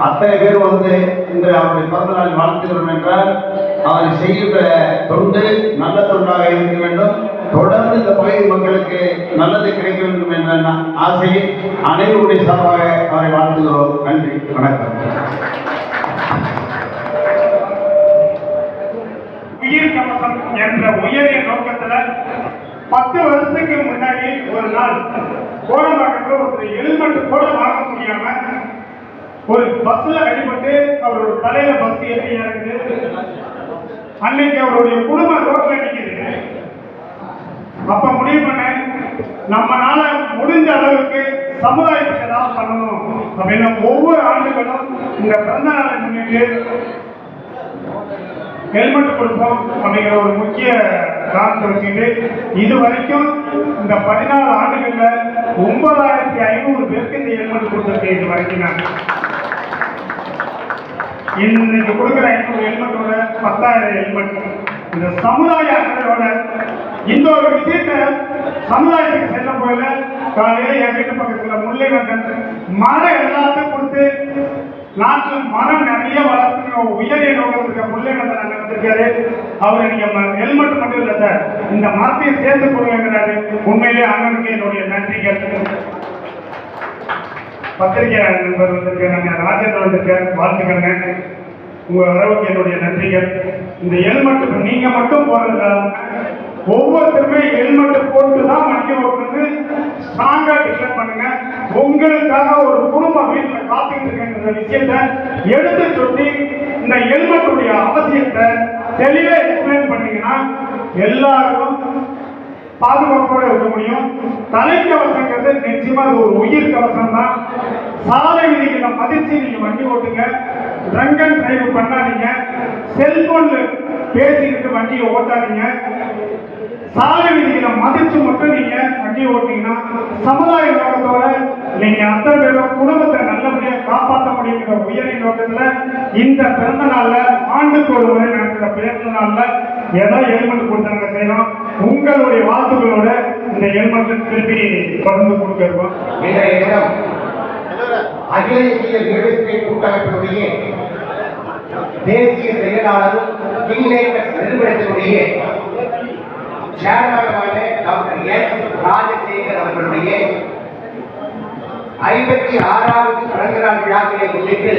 அத்தனை பேர் வந்து இன்று அவருடைய பிறந்தநாள் வாழ்த்துகிறோம் என்றால் அவர் செய்கின்ற தொண்டு நல்ல தொண்டாக இருக்க வேண்டும். தொடர்ந்து இந்த பகுதி மக்களுக்கு நல்லது கிடைக்க வேண்டும் என்ற ந- ஆசையில் அனைவருடைய சார்பாக அவரை வாழ்த்துகிறோம். நன்றி. வணக்கம். உயிர் கவசம் என்ற உயரிய நோக்கத்துல பத்து வருஷத்துக்கு முன்னாடி ஒரு நாள் கோடம்பாக்கத்துல ஒருத்தர் ஹெல்மெட் கூட வாங்க முடியாம ஒரு பஸ்ல அடிபட்டு அவரோட தலையில பஸ் ஏறி இறங்குது. அன்னைக்கு அவருடைய குடும்பம் ரோட்ல நிக்குது அப்ப முடிவு பண்ணேன் நம்மளால முடிஞ்ச அளவுக்கு சமுதாயத்துக்கு ஏதாவது பண்ணணும் அப்படின்னு ஒவ்வொரு ஆண்டுகளும் இந்த பிறந்த நாளை முன்னிட்டு ஹெல்மெட் கொடுப்போம் அப்படிங்கிற ஒரு முக்கிய காரணத்தை வச்சுக்கிட்டு இது வரைக்கும் இந்த பதினாறு ஆண்டுகளில் ஒன்பதாயிரத்தி ஐநூறு பேருக்கு இந்த ஹெல்மெட் கொடுத்துருக்கேன் இது வரைக்கும் நான். இன்னைக்கு கொடுக்குற ஐநூறு ஹெல்மெட்டோட பத்தாயிரம் ஹெல்மெட் இந்த சமுதாய அக்கறையோட இந்த ஒரு விஷயத்த சமுதாயத்துக்கு செல்ல போயில காலையில என் வீட்டு பக்கத்துல முல்லை வந்தன் மரம் எல்லாத்தையும் கொடுத்து நாட்டில் மரம் நிறைய வளர்த்து உயரிய நோக்கத்திற்கு முல்லை நாங்கள் வந்திருக்காரு அவர் நீங்க ஹெல்மெட் மட்டும் இல்லை சார் இந்த மரத்தையும் சேர்த்து கொடுங்கிறாரு உண்மையிலேயே அண்ணனுக்கு என்னுடைய நன்றிகள். பத்திரிகை நண்பர் வந்திருக்காங்க ராஜேந்திரன் வந்திருக்காரு. வாழ்த்துக்கங்க உங்க வரவுக்கு என்னுடைய நன்றிகள். இந்த ஹெல்மெட் நீங்க மட்டும் போறதுல ஒவ்வொருத்தருமே ஹெல்மெட் போட்டு தான் வண்டி ஓட்டுறது. ஸ்ட்ராங்கா டிக்ளேர் பண்ணுங்க. உங்களுக்காக ஒரு குடும்பம் வீட்டில் காத்துக்கிட்டு இருக்கின்ற விஷயத்த எடுத்து சொல்லி இந்த ஹெல்மெட்டுடைய அவசியத்தை தெளிவாக எக்ஸ்பிளைன் பண்ணீங்கன்னா எல்லாருக்கும் பாதுகாப்போட இருக்க முடியும். தலைக்கவசங்கிறது நிச்சயமா அது ஒரு உயிர் கவசம் தான் சாலை விதிகளை மதிச்சு நீங்க வண்டி ஓட்டுங்க. ரங்கன் டிரைவ் பண்ணாதீங்க. செல்போன்ல பேசிக்கிட்டு வண்டியை ஓட்டாதீங்க. சாலை விதிகளை மதிச்சு மட்டும் நீங்க வண்டி ஓட்டீங்கன்னா சமுதாய நோக்கத்தோட நீங்க அத்தனை பேரும் குடும்பத்தை நல்லபடியா காப்பாற்ற முடியுங்கிற உயரிய நோக்கத்துல இந்த பிறந்த நாள்ல ஆண்டுக்கு ஒரு முறை நடக்கிற பிறந்த நாள்ல ஏதோ ஹெல்மெட் கொடுத்தாங்க செய்யணும் உங்களுடைய வாழ்த்துக்களோட இந்த ஹெல்மெட் திருப்பி தொடர்ந்து கொடுக்க இருக்கோம் அகில இந்திய ரியல் எஸ்டேட் கூட்டமைப்பினுடைய தேசிய செயலாளரும் கிங்மேக்கர்ஸ் நிறுவனத்தினுடைய சேர்மனுமான டாக்டர் எஸ் ராஜசேகர் அவர்களுடைய ஐம்பத்தி ஆறாவது பிறந்த நாள் விழாக்களை முன்னிட்டு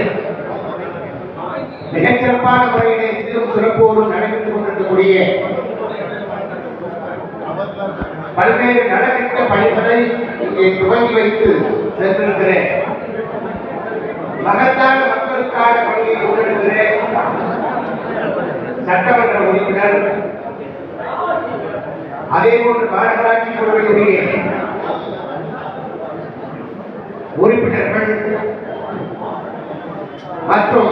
மிகச்சிறப்பான முறையிலே சிறும் சிறப்போடு நடைபெற்றுக் கொண்டிருக்கக்கூடிய பல்வேறு நலத்திட்ட பணிகளை இங்கே துவங்கி வைத்து சென்றிருக்கிறேன். மகத்தான மக்களுக்கான பணியை கொண்டிருக்கிறேன். சட்டமன்ற உறுப்பினர் அதே போன்று மாநகராட்சி குழுவினுடைய உறுப்பினர்கள் மற்றும்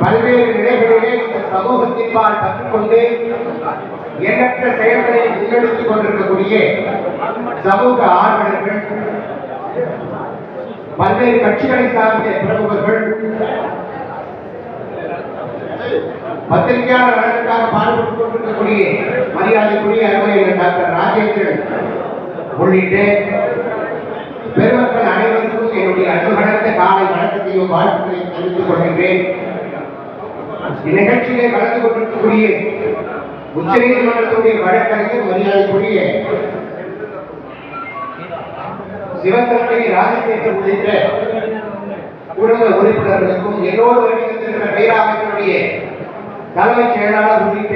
பல்வேறு நிலைகளிலே இந்த சமூகத்தின்பால் கற்றுக்கொண்டு எண்ணற்ற செயல்களை முன்னெடுத்துக் கொண்டிருக்கக்கூடிய சமூக ஆர்வலர்கள் பல்வேறு கட்சிகளை சார்ந்த பிரமுகர்கள் பத்திரிகையாளர் நலனுக்காக பாடுபட்டுக் கொண்டிருக்கக்கூடிய மரியாதைக்குரிய அருமையான டாக்டர் ராஜேந்திரன் உள்ளிட்டு பெருமக்கள் அனைவருக்கும் என்னுடைய அன்பு கலந்த காலை வணக்கத்தையும் வாழ்த்துக்களையும் தெரிவித்துக் கொள்கின்றேன். இந்நிகழ்ச்சியிலே கலந்து கொண்டிருக்கக்கூடிய உச்ச நீதிமன்றத்துடைய வழக்கறிஞர் மரியாதைக்குரிய சிவசங்கரி ராஜசேகர் உள்ளிட்ட குடும்ப உறுப்பினர்களுக்கும் எல்லோரு வருகின்ற தலைமை தலைமைச் செயலாளர் உள்ளிட்ட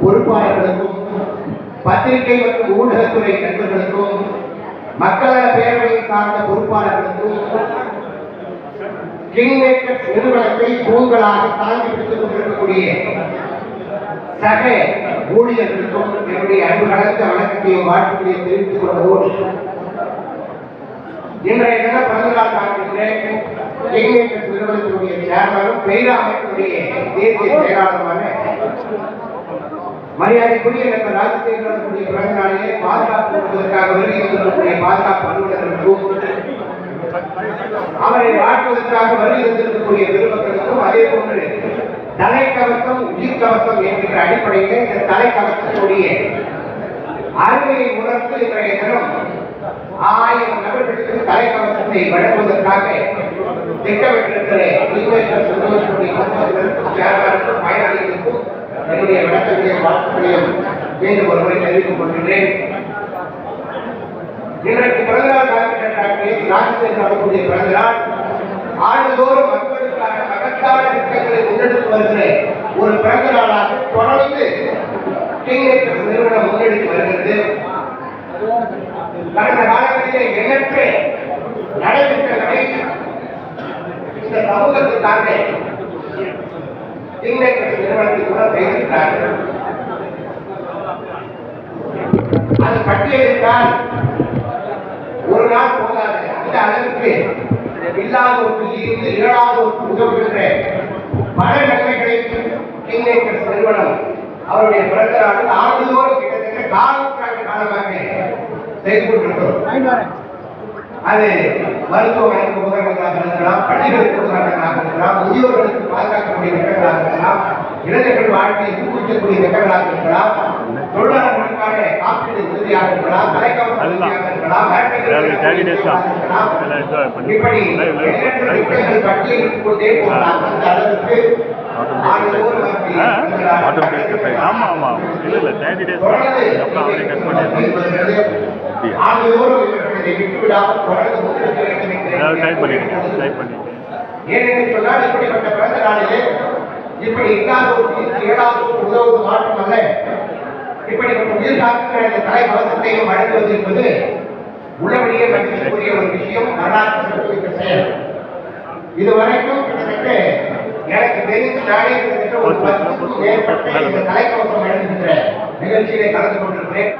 பொறுப்பாளர்களுக்கும் பத்திரிகை மற்றும் ஊடகத்துறை நண்பர்களுக்கும் மக்கள பேரவை சார்ந்த பொறுப்பாளர்களுக்கும் கிங்மேக்கர்ஸ் நிறுவனத்தை தூண்களாக தாங்கி பிடித்துக் கொண்டிருக்கக்கூடிய சக ஊழியர்களுக்கும் என்னுடைய அன்பு கலந்த வணக்கத்தையும் வாழ்த்துக்களையும் தெரிவித்துக் கொள்வதோடு இன்றைய தினம் பிறந்தநாள் காண்கின்ற கிங்மேக்கர்ஸ் நிறுவனத்தினுடைய சேர்மனும் பெய்ரா அமைப்பினுடைய தேசிய செயலாளருமான மரியாதைக்குரிய நண்பர் ராஜசேகரனுடைய பிறந்த நாளிலே பாதுகாப்பு கொடுப்பதற்காக வருகை வந்திருக்கக்கூடிய பாதுகாப்பு அலுவலர்களுக்கும் அவரை வாழ்த்துவதற்காக வருகை வந்திருக்கக்கூடிய பெருமக்களுக்கும் அதே போன்று தலைக்கவசம் உயிர் கவசம் என்கின்ற அடிப்படையில் இந்த தலைக்கவசத்துடைய அருமையை உணர்ந்து இன்றைய தினம் ஆயிரம் நபர்களுக்கு தலைக்கவசத்தை வழங்குவதற்காக திட்டமிட்டிருக்கிறேன். நீங்களும் நிறுவனத்துடைய சேர்மனுக்கும் பயனாளிகளுக்கும் என்னுடைய வணக்கங்களையும் வாழ்த்துக்களையும் மீண்டும் ஒரு முறை தெரிவித்துக் கொள்கிறேன் இன்றைக்கு பிறந்தநாள் காலகட்ட டாக்டர் ராஜசேகர் பிறந்தநாள். ஆண்டுதோறும் மக்களுக்கான மகத்தான திட்டங்களை முன்னெடுத்து வருகிற ஒரு பிறந்த நாளாக தொடர்ந்து நிறுவனம் முன்னெடுத்து வருகிறது. கடந்த காலங்களிலே எண்ணற்ற நடைமுறைகளை இந்த சமூகத்துக்காக கிங்மேக்கர்ஸ் நிறுவனத்தில் கூட செய்திருக்கிறார்கள். அது பட்டியலிட்டால் ஒரு நாள் போகாது அந்த அளவுக்கு இல்லாத ஒரு இல்லாதோருக்கு இருந்து ஒரு உதவுகின்ற பல நன்மைகளை கிங்மேக்கர்ஸ் நிறுவனம் அவருடைய பிறந்த நாளில் ஆண்டுதோறும் கிட்டத்தட்ட காலூற்றாண்டு காலமாக செய்து கொண்டிருக்கிறோம். அது மருத்துவமனைக்கு உபகரணங்களாக இருக்கலாம் பள்ளிகளுக்கு உபகரணங்களாக இருக்கலாம் முதியோர்களுக்கு பாதுகாக்கக்கூடிய திட்டங்களாக இருக்கலாம் இளைஞர்கள் வாழ்க்கையை ஊக்குவிக்கக்கூடிய திட்டங்களாக இருக்கலாம் தொழிலாளர்களுக்கான காப்பீடு உதவியாக இருக்கலாம் தலைக்கவசம் உதவியாக இருக்கலாம். இப்படி live, live, எண்ணற்ற live. திட்டங்கள் பட்டியலிட்டுக் கொண்டே போகலாம் அந்த அளவுக்கு ஆண்டுதோறும் அவர்கள் ஆ வருகிறார்கள். ஆட்டோமேட்டிக் டைப் ஆமாம் ஆமாம் இல்லை இல்லை தேர்ட்டி டேஸ் தொடர்ந்து அப்புறம் அவரே கட் பண்ணிடுறாங்க இவர்களை விட்டுவிடாமல் தொடர்ந்து முன்னெடுக்க வேண்டும் ஏனென்று சொன்னால் இப்படிப்பட்ட பிறந்த நாளிலே இப்படி இல்லாதோருக்கு ஏழாவது உதவுவது மாற்றமல்ல இப்படிப்பட்ட உயிர் காக்கிற இந்த தலை கவசத்தையும் வழங்குவது என்பது உள்ளபடியே மகிழ்ச்சிக்குரிய ஒரு விஷயம் வரலாற்று சிறப்புமிக்க செயல். இதுவரைக்கும் கிட்டத்தட்ட எனக்கு தெரிந்து நானே கிட்டத்தட்ட ஒரு பத்துக்கும் மேற்பட்ட இந்த தலைக்கவசம் வழங்குகின்ற நிகழ்ச்சியிலே கலந்து கொண்டிருக்கிறேன்.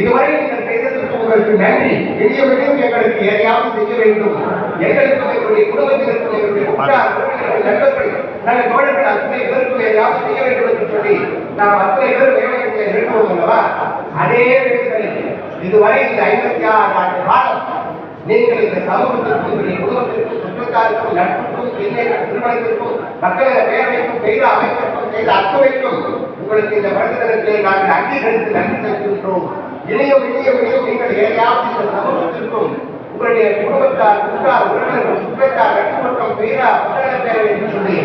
இதுவரை நீங்கள் செய்ததற்கு உங்களுக்கு நன்றி. எளியவரையும் எங்களுக்கு எதையாவது செய்ய வேண்டும். எங்களுக்கும் எங்களுடைய குடும்பத்தினருக்கும் எங்களுடைய உற்றார் நண்பர்கள் நல்ல தோழர்கள் அத்தனை பேருக்கும் எதையாவது செய்ய வேண்டும் என்று சொல்லி நாம் அத்தனை பேர் வேலையை இருக்கிறோம் அல்லவா? அதே வேண்டுதலை இதுவரை இந்த ஐம்பத்தி ஆறு ஆண்டு காலம் நீங்கள் இந்த சமூகத்திற்கும் உங்களுடைய குடும்பத்திற்கும் சுற்றத்தாருக்கும் நட்புக்கும் பிள்ளைகள் திருமணத்திற்கும் மக்கள பேரவைக்கும் செய்த அமைப்பிற்கும் செய்த அத்துணைக்கும் உங்களுக்கு இந்த வருடத்திற்கு நாங்கள் அங்கீகரித்து நன்றி செலுத்துகின்றோம். இணையும் இணையும் இணையும் நீங்கள் ஏதாவது இந்த சமூகத்திற்கும் உங்களுடைய குடும்பத்தார் உற்றார் உறவினர்கள் சுற்றத்தார் நட்பு மற்றும் பேரா மக்கள பேரவை என்று சொல்லி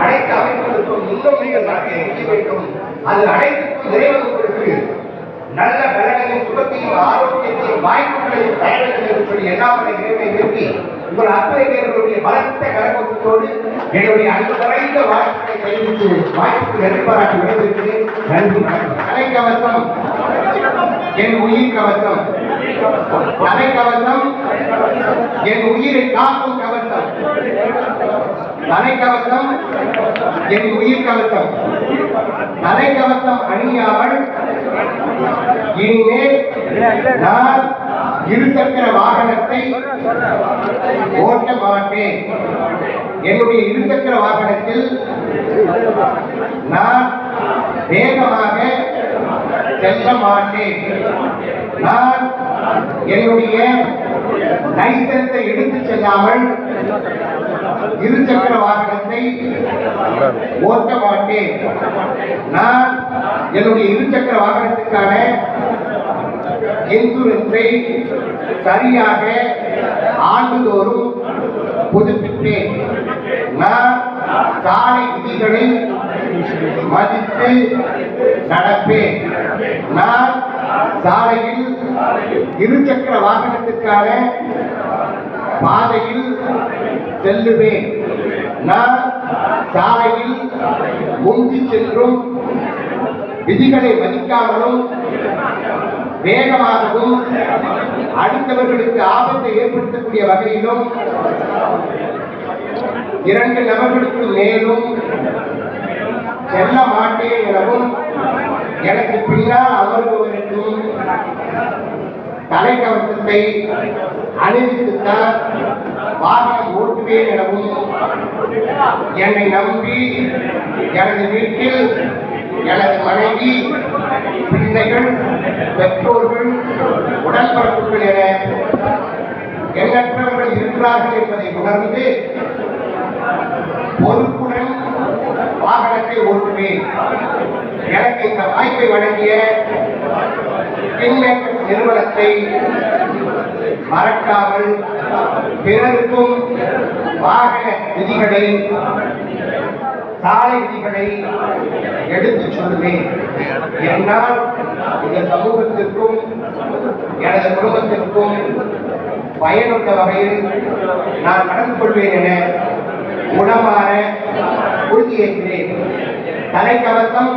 அனைத்து அமைப்புகளுக்கும் இன்னும் நீங்கள் நன்மை செய்ய வேண்டும் அது அனைத்துக்கும் இறைவன் உங்களுக்கு நல்ல பலனையும் சுகத்தையும் ஆரோக்கியத்தையும் வாய்ப்பு தர வேண்டும் என்று சொல்லி எல்லாம் இறைவனை உங்கள் அத்தனை பலத்த கரகோட்டத்தோடு என்னுடைய அன்பு நிறைந்த வாழ்க்கையை தெரிவித்து வாய்ப்புக்கு நன்றி பாராட்டி விடைபெறுகிறேன். நன்றி என் உயிர் கவசம். என் உயிரை காக்கும் கவசம். என் உயிர் கவசம் அணியாமல் இனிமேல் நான் இருசக்கர வாகனத்தை ஓட்ட மாட்டேன். என்னுடைய இருசக்கர வாகனத்தில் நான் வேகமாக செல்ல மாட்டேன். நான் என்னுடைய லைசன்ஸை எடுத்து செல்லாமல் இருசக்கர வாகனத்தை ஓட்ட மாட்டேன். நான் என்னுடைய இருசக்கர வாகனத்துக்கான இன்சூரன்ஸை சரியாக ஆண்டுதோறும் புதுப்பிப்பேன் நான் சாலை விதிகளை மதித்து நடப்பேன். நான் சாலையில் இருசக்கர வாகனத்திற்கான பாதையில் செல்லுவேன். நான் சாலையில் முந்தி சென்றும் விதிகளை மதிக்காமலும் வேகமாகவும் அடுத்தவர்களுக்கு ஆபத்தை ஏற்படுத்தக்கூடிய வகையிலும் இரண்டு நபர்களுக்கு மேலும் செல்ல மாட்டேன் எனவும் எனக்கு பின்னால் அமர்பவருக்கும் தலைக்கவசத்தை அணிவித்துத்தான் வாகனம் ஓட்டுவேன் எனவும் என்னை நம்பி எனது வீட்டில் எனது மனைவி பிள்ளைகள் பெற்றோர்கள் உடன்பிறப்புகள் என எண்ணற்றவர்கள் இருக்கிறார்கள் என்பதை உணர்ந்து பொறுப்புடன் வாகனத்தை ஓட்டுவேன் எனக்கு இந்த வாய்ப்பை வழங்கிய கிங்மேக்கர்ஸ் நிறுவனத்தை மறக்காமல் பிறருக்கும் வாகன விதிகளை சாலை விதிகளை எடுத்து சொல்வேன் என்னால் இந்த சமூகத்திற்கும் எனது குடும்பத்திற்கும் பயனுள்ள வகையில் நான் நடந்து கொள்வேன் என குணமான உறுதியேற்கிறேன் தலைக்கவசம்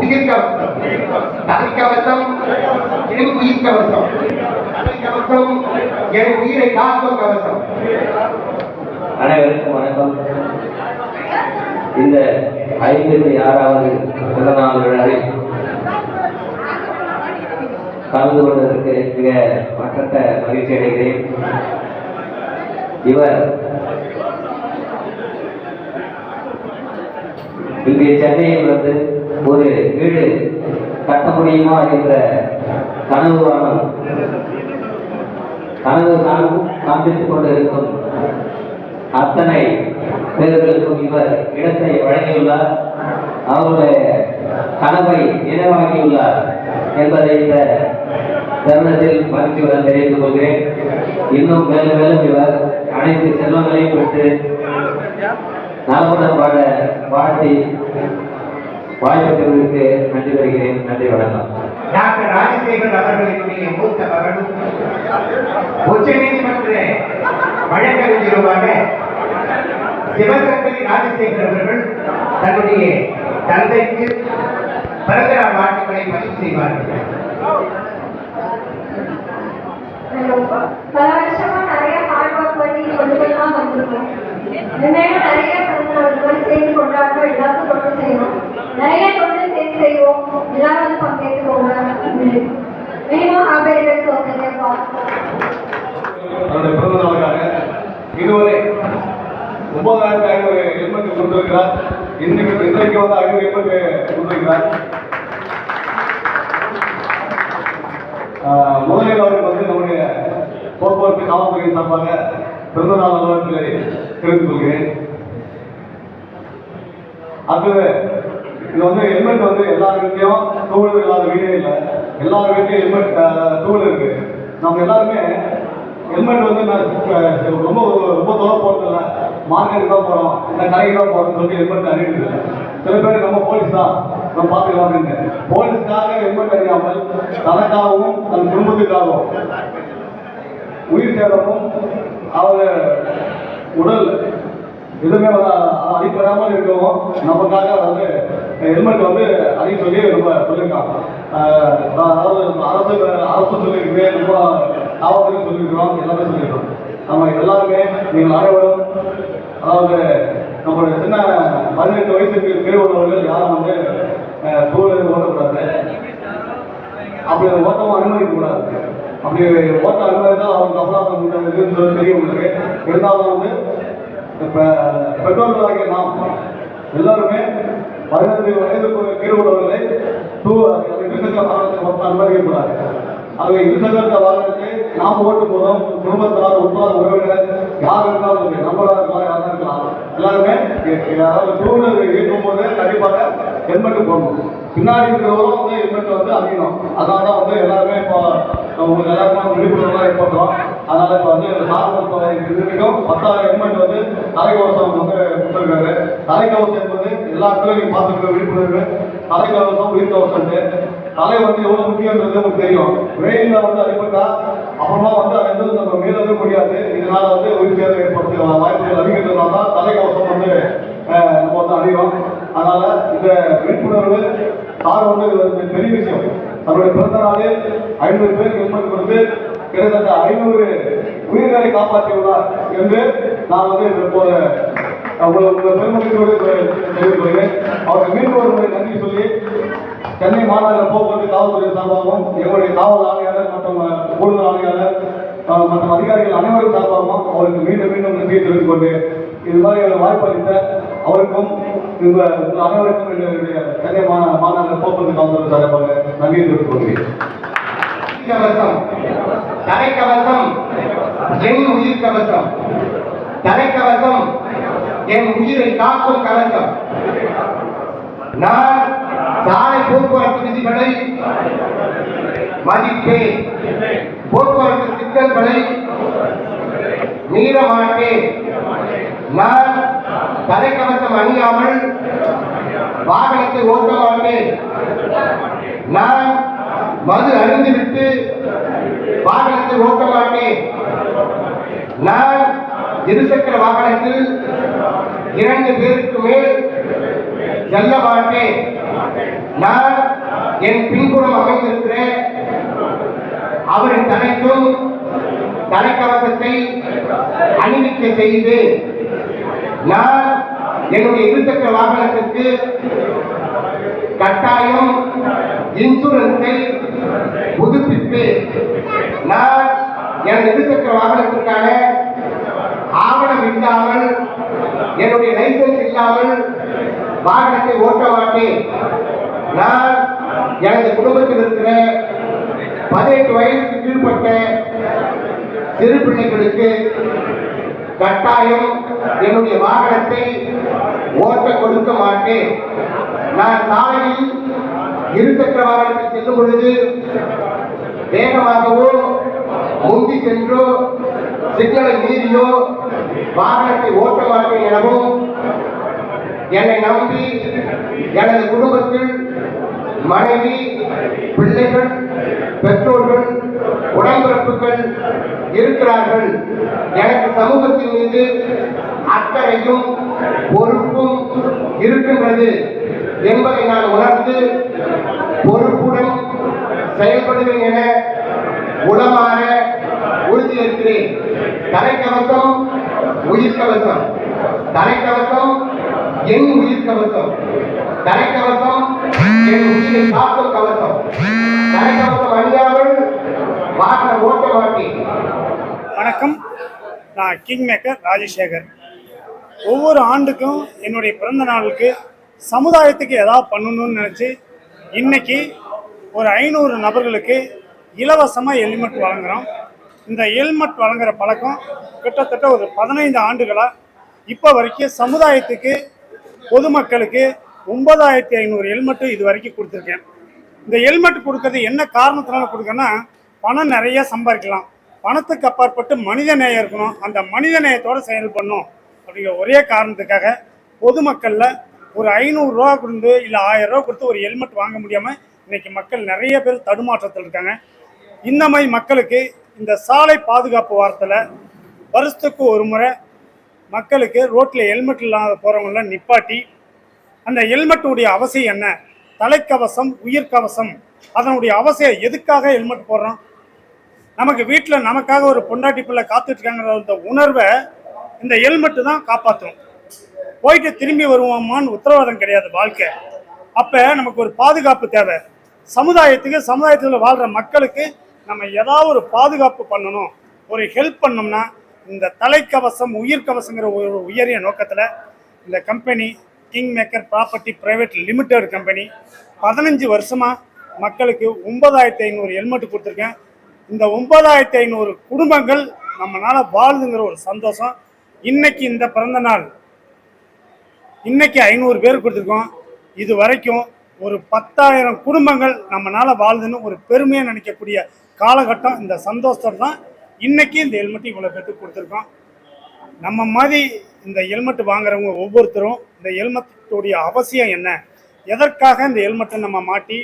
உயிர்கவசம் தலைக்கவசம் என் உயிர்கவசம் தலைக்கவசம் என் உயிரை காக்கும் கவசம். அனைவருக்கும் வணக்கம். இந்த ஐம்பத்தி ஆறாவது பிறந்தநாள் விழாவில் கலந்து கொள்வதற்கு மிக மற்ற மகிழ்ச்சி அடைகிறேன். இவர் இங்கே சென்னையில் வந்து ஒரு வீடு கட்ட முடியுமா என்ற கனவு வானம் கனவு காண்பித்துக் கொண்டிருக்கும் அத்தனை பேர்களுக்கும் இவர் இடத்தை வழங்கியுள்ளார். அவருடைய கனவை நினைவாகியுள்ளார் என்பதை இந்த தருணத்தில் மகிழ்ச்சியுடன் தெரிவித்துக் கொள்கிறேன். இன்னும் மேலும் மேலும் இவர் அனைத்து செல்வங்களையும் பெற்று நலமுடன் வாழ வாழ்த்தி வாய்ப்பதற்கு நன்றி வருகிறேன் நன்றி வணக்கம். டாக்டர் ராஜசேகர் அவர்களினுடைய மூத்த மகனும் உச்ச நீதிமன்ற வழக்கறிஞருமான சிவசங்கரி ராஜசேகர் அவர்கள் தன்னுடைய தந்தைக்கு பிறந்தநாள் வாழ்த்துக்களை பதிவு செய்வார்கள். பல வருஷமா நிறைய ஹார்ட் பண்ணி கொண்டு போய் தான் வந்திருக்கோம். இனிமேலும் நிறைய பிறந்தநாள் சேர்ந்து கொண்டாடுறோம் எல்லாருக்கும் தொண்டு செய்யணும் நிறைய தொண்டு சேர்த்து செய்வோம் எல்லாரும் வந்து பங்கேற்றுக்கோங்க minimum happy returns of India தன்னுடைய பிறந்த நாளுக்காக இதுவரை ஒன்பதாயிரத்தி ஐநூறு ஹெல்மெட் கொடுத்திருக்கிறார் இன்னைக்கு இன்றைக்கு வந்து ஐநூறு எப்படி கொடுத்திருக்கிறார் முதலில் அவருக்கு வந்து நம்முடைய போக்குவரத்து காவல்துறை சார்பாக பிறந்த நாள் நல்வாழ்த்துக்களை தெரிவித்துக் கொள்கிறேன். அடுத்தது இது வந்து ஹெல்மெட் வந்து எல்லா வீட்லையும் டூவீலர் இல்லாத வீடே இல்லை. எல்லா வீட்லையும் ஹெல்மெட் டூவீலர் இருக்கு. நம்ம எல்லாருமே ஹெல்மெட் வந்து ரொம்ப ரொம்ப தூரம் போகிறதில்ல மார்க்கெட் தான் போகிறோம் இல்லை கடைக்கு தான் போகிறோம்னு சொல்லி ஹெல்மெட் அணியிட்டு சில பேர் நம்ம போலீஸ் தான். நம்ம பார்த்துக்கலாம் அப்படின்னு போலீஸ்க்காக ஹெல்மெட் அணியாமல் தனக்காகவும் தன் குடும்பத்துக்காகவும் உயிர் சேதமும் அவர் உடல் எதுவுமே அடிப்படாமல் இருக்கவும் நமக்காக வந்து ஹெல்மெட் வந்து அணி சொல்லி ரொம்ப சொல்லியிருக்காங்க. அதாவது அரசு அரசு சொல்லியிருக்குது ரொம்ப காவல்துறை சொல்லியிருக்கிறோம் எல்லாமே சொல்லியிருக்கிறோம். நம்ம எல்லாருமே நீங்கள் அனைவரும் அதாவது நம்மளுடைய சின்ன பதினெட்டு வயசுக்கு கீழ் உள்ளவர்கள் யாரும் வந்து டூவீலர் ஓட்டக்கூடாது அப்படி அந்த ஓட்டமும் அனுமதிக்கக்கூடாது. அப்படி ஓட்ட அனுமதித்தால் அவங்க அபராதம் இருக்குன்னு தெரியும் உங்களுக்கு. இருந்தாலும் வந்து இப்போ பெற்றோர்களாகிய நாம் எல்லாருமே பதினெட்டு வயதுக்கு கீழ் உள்ளவர்களை டூ இருசக்கர வாகனத்தை மொத்தம் ஆகவே இருசக்கர வாகனத்தை நாம் ஓட்டும் போதும் குடும்பத்தார் உற்றார் உறவினர் யார் இருந்தாலும் சரி நம்மளா இருக்கலாம். இருக்கலாம் எல்லாருமே அதாவது டூ வீலர் இயக்கும் போது கண்டிப்பாக ஹெல்மெட் போடணும் பின்னாடி இருக்கிறவரும் வந்து ஹெல்மெட் வந்து அதிகம் அதனால தான் வந்து எல்லாருமே இப்போ உங்களுக்கு எல்லாருக்குமே விழிப்புணர்வாக ஏற்படுறோம் அதனால இப்போ வந்து சார்ந்த இதுக்கும் பத்தாயிரம் ஹெல்மெட் வந்து தலைக்கவசம் வந்து கொடுத்துருக்காரு. தலைக்கவசம் என்பது எல்லா இடத்துலையும் நீங்கள் பார்த்துருக்க விழிப்புணர்வு. தலைக்கவசம் உயிர்கவசம் தலை வந்து எவ்வளவு முக்கியன்றது உங்களுக்கு தெரியும். வெயில்ல வந்து அடிபட்டா அப்புறமா வந்து அதை வந்து நம்ம மீளவே முடியாது. இதனால வந்து உயிர் சேதம் ஏற்படுத்த வாய்ப்புகள் அதிகரிக்கிறதுனால தான் தலைக்கவசம் வந்து நம்ம வந்து அணிகிறோம் அதனால இந்த விழிப்புணர்வு சார் வந்து பெரிய விஷயம். தன்னுடைய பிறந்த நாளில் ஐநூறு பேருக்கு ஹெல்மெட் கொடுத்து கிட்டத்தட்ட ஐநூறு உயிர்களை காப்பாற்றியுள்ளார் என்று நான் வந்து இப்போது உங்களை உங்கள் பெருமதியோடு தெரிவித்துள்ளேன் அவருக்கு மீண்டும் ஒரு முறை நன்றி சொல்லி சென்னை மாநகர போக்குவரத்து காவல்துறை சார்பாகவும் எங்களுடைய காவல் ஆணையாளர் மற்றும் கூடுதல் ஆணையாளர் மற்றும் அதிகாரிகள் அனைவரும் சார்பாகவும் அவருக்கு மீண்டும் மீண்டும் நன்றியை தெரிவித்துக் கொண்டு இதுதான் மாதிரி வாய்ப்பு அளித்த அவருக்கும் இந்த அனைவருக்கும் எங்களுடைய சென்னை மாநகர போக்குவரத்து காவல்துறை சார்பாக நன்றியை தெரிவித்துக் கொள்கிறேன். கவசம். தலைக்கவசம் என் உயிர் கவசம். தலைக்கவசம் என் உயிரை காக்கும் கவசம். நான் போக்குவரத்து விதிகளை மதிப்பேன் போக்குவரத்து சிக்கல்களை மீற மாட்டேன் நான் தலைக்கவசம் அணியாமல் வாகனத்தை ஓட்ட மாட்டேன் நான் மது அருந்திவிட்டு வாகனத்தை ஓட்ட மாட்டேன் நான் இருசக்கர வாகனத்தில் இரண்டு பேருக்கு மேல் செல்ல மாட்டேன் நான் என் பின்புறம் அமைந்திருக்கிற அவரின் தலைக்கும் தலைக்கவசத்தை அணிவிக்க செய்து நான் என்னுடைய இருசக்கர வாகனத்திற்கு கட்டாயம் இன்சூரன்ஸை புதுப்பித்து நான் எனது இருசக்கர வாகனத்திற்கான ஆவணம் இல்லாமல் என்னுடைய லைசன்ஸ் இல்லாமல் வாகனத்தை ஓட்ட மாட்டேன். நான் எனது குடும்பத்தில் இருக்கிற பதினெட்டு வயதுக்கு கீழ்பட்ட சிறு பிள்ளைகளுக்கு கட்டாயம் என்னுடைய வாகனத்தை ஓட்ட கொடுக்க மாட்டேன். நான் சாலையில் இருசக்கர வாகனத்தில் செல்லும் பொழுது வேகமாகவோ முந்தி சென்றோ சிக்னலை மீறியோ வாகனத்தை ஓட்ட மாட்டேன் எனவும் என்னை நம்பி எனது குடும்பத்தில் மனைவி பிள்ளைகள் பெற்றோர்கள் உடன்பிறப்புகள் இருக்கிறார்கள். எனக்கு சமூகத்தின் மீது அக்கறையும் பொறுப்பும் இருக்கின்றது என்பதை நான் உணர்ந்து பொறுப்புடன் செயல்படுவேன் என உளமாற உறுதியேற்கிறேன் தலைக்கவசம் உயிர்கவசம் தலைக்கவசம் என் உயிர்கவசம் தலைக்கவசம் என் கவசம் தலைக்கவசம் அணியாமல் ஓட்ட வணக்கம். நான் கிங் மேக்கர் ராஜசேகர். ஒவ்வொரு ஆண்டுக்கும் என்னுடைய பிறந்த நாளுக்கு சமுதாயத்துக்கு ஏதாவது பண்ணணும்னு நினச்சி இன்னைக்கு ஒரு ஐநூறு நபர்களுக்கு இலவசமாக ஹெல்மெட் வழங்குகிறோம் இந்த ஹெல்மெட் வழங்குற பழக்கம் கிட்டத்தட்ட ஒரு பதினைந்து ஆண்டுகளாக இப்போ வரைக்கும் சமுதாயத்துக்கு பொதுமக்களுக்கு ஒன்பதாயிரத்தி ஐநூறு ஹெல்மெட்டு இது வரைக்கும் கொடுத்துருக்கேன். இந்த ஹெல்மெட் கொடுக்கறது என்ன காரணத்தினால கொடுக்கன்னா பணம் நிறைய சம்பாதிக்கலாம். பணத்துக்கு அப்பாற்பட்டு மனித நேயம் இருக்கணும். அந்த மனித நேயத்தோடு செயல்படணும் அப்படிங்கிற ஒரே காரணத்துக்காக பொதுமக்களில் ஒரு ஐநூறுரூவா கொடுத்து இல்லை ஆயிரரூவா கொடுத்து ஒரு ஹெல்மெட் வாங்க முடியாமல் இன்றைக்கி மக்கள் நிறைய பேர் தடுமாற்றத்தில் இருக்காங்க. இந்த மாதிரி மக்களுக்கு இந்த சாலை பாதுகாப்பு வாரத்தில் வருஷத்துக்கு ஒரு முறை மக்களுக்கு ரோட்டில் ஹெல்மெட் இல்லாத போகிறவங்களாம் நிப்பாட்டி அந்த ஹெல்மெட்டுடைய அவசியம் என்ன? தலைக்கவசம் உயிர்கவசம் அதனுடைய அவசியம் எதுக்காக ஹெல்மெட் போடுறோம்? நமக்கு வீட்டில் நமக்காக ஒரு பொண்டாட்டி பிள்ளை காத்துட்ருக்காங்கிற அந்த உணர்வை இந்த ஹெல்மெட்டு தான் காப்பாற்றும் போயிட்டு திரும்பி வருவோமான்னு உத்தரவாதம் கிடையாது வாழ்க்கை. அப்போ நமக்கு ஒரு பாதுகாப்பு தேவை. சமுதாயத்துக்கு சமுதாயத்தில் வாழ்கிற மக்களுக்கு நம்ம ஏதாவது ஒரு பாதுகாப்பு பண்ணணும். ஒரு ஹெல்ப் பண்ணோம்னா இந்த தலைக்கவசம் உயிர்கவசங்கிற ஒரு உயரிய நோக்கத்தில் இந்த company king maker property private limited company பதினஞ்சு வருஷமாக மக்களுக்கு ஒன்பதாயிரத்தி ஐநூறு ஹெல்மெட் கொடுத்துருக்கேன். இந்த ஒன்பதாயிரத்தி ஐநூறு குடும்பங்கள் நம்மளால் வாழுதுங்கிற ஒரு சந்தோஷம். இன்னைக்கு இந்த பிறந்த நாள் இன்னைக்கு ஐநூறு பேர் கொடுத்துருக்கோம். இது வரைக்கும் ஒரு பத்தாயிரம் குடும்பங்கள் நம்மளால் வாழுதுன்னு ஒரு பெருமையாக நினைக்கக்கூடிய காலகட்டம். இந்த சந்தோஷம் தான் இன்னைக்கு இந்த ஹெல்மெட் இவ்வளோ பேர்த்துக்கு கொடுத்துருக்கோம். நம்ம மாதிரி இந்த ஹெல்மெட் வாங்குறவங்க ஒவ்வொருத்தரும் இந்த ஹெல்மெட்டுடைய அவசியம் என்ன? எதற்காக இந்த ஹெல்மெட்டை நம்ம மாட்டி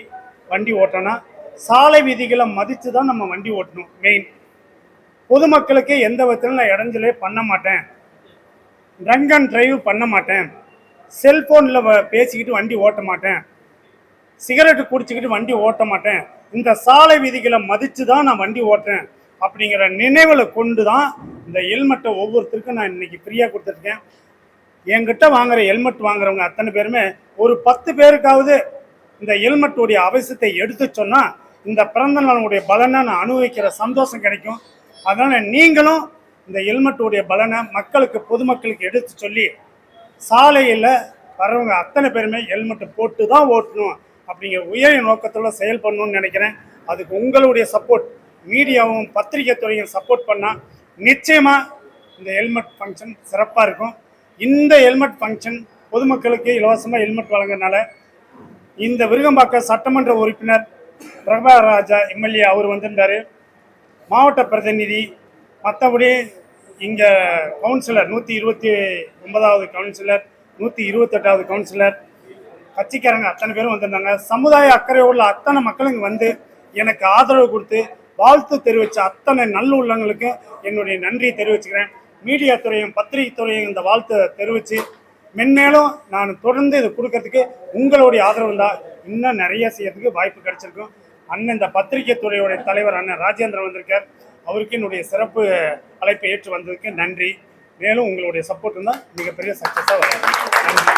வண்டி ஓட்டோன்னா சாலை விதிகளை மதித்து தான் நம்ம வண்டி ஓட்டணும். மெயின் பொதுமக்களுக்கு எந்த விதத்திலும் நான் இடைஞ்சலே பண்ண மாட்டேன். ட்ரங்க் அண்ட் ட்ரைவ் பண்ண மாட்டேன். செல்ஃபோனில் பேசிக்கிட்டு வண்டி ஓட்ட மாட்டேன். சிகரெட்டு குடிச்சிக்கிட்டு வண்டி ஓட்ட மாட்டேன். இந்த சாலை விதிகளை மதித்து தான் நான் வண்டி ஓட்டுறேன். அப்படிங்கிற நினைவில் கொண்டு தான் இந்த ஹெல்மெட்டை ஒவ்வொருத்தருக்கும் நான் இன்னைக்கு ஃப்ரீயாக கொடுத்துருக்கேன். என்கிட்ட வாங்குற ஹெல்மெட் வாங்குறவங்க அத்தனை பேருமே ஒரு பத்து பேருக்காவது இந்த ஹெல்மெட்டுடைய அவசியத்தை எடுத்து சொன்னால் இந்த பிறந்த நாளுடைய பலனை நான் அனுபவிக்கிற சந்தோஷம் கிடைக்கும். அதனால் நீங்களும் இந்த ஹெல்மெட்டுடைய பலனை மக்களுக்கு பொதுமக்களுக்கு எடுத்து சொல்லி சாலையில் வரவங்க அத்தனை பேருமே ஹெல்மெட்டு போட்டு தான் ஓட்டணும் அப்படிங்கிற உயரிய நோக்கத்தோட செயல்படணும்னு நினைக்கிறேன். அதுக்கு உங்களுடைய சப்போர்ட் மீடியாவும் பத்திரிகை துறையும் சப்போர்ட் பண்ணால் நிச்சயமாக இந்த ஹெல்மெட் ஃபங்க்ஷன் சிறப்பாக இருக்கும். இந்த ஹெல்மெட் ஃபங்க்ஷன் பொதுமக்களுக்கு இலவசமாக ஹெல்மெட் வழங்குறதுனால இந்த விருகம்பாக்கம் சட்டமன்ற உறுப்பினர் பிரபாகராஜா எம்எல்ஏ அவர் வந்திருந்தாரு. மாவட்ட பிரதிநிதி மற்றபடி இங்கே கவுன்சிலர் நூற்றி இருபத்தி ஒன்பதாவது கவுன்சிலர் நூற்றி இருபத்தெட்டாவது கவுன்சிலர் கட்சிக்காரங்க அத்தனை பேரும் வந்திருந்தாங்க. சமுதாய அக்கறை உள்ள அத்தனை மக்களும் வந்து எனக்கு ஆதரவு கொடுத்து வாழ்த்து தெரிவித்த அத்தனை நல்லுள்ளங்களுக்கு என்னுடைய நன்றியை தெரிவிச்சுக்கிறேன். மீடியா துறையும் பத்திரிகை துறையும் இந்த வாழ்த்தை தெரிவித்து மென்மேலும் நான் தொடர்ந்து இதை கொடுக்கறதுக்கு உங்களுடைய ஆதரவு தான் இன்னும் நிறைய செய்யறதுக்கு வாய்ப்பு கிடைச்சிருக்கும். அண்ணன் இந்த பத்திரிகை துறையுடைய தலைவர் அண்ணன் ராஜேந்திரன் வந்திருக்கார். அவருக்கு என்னுடைய சிறப்பு அழைப்பை ஏற்று வந்ததுக்கு நன்றி. மேலும் உங்களுடைய சப்போர்ட் இருந்தால் மிகப்பெரிய சக்ஸஸாக வரும். நன்றி.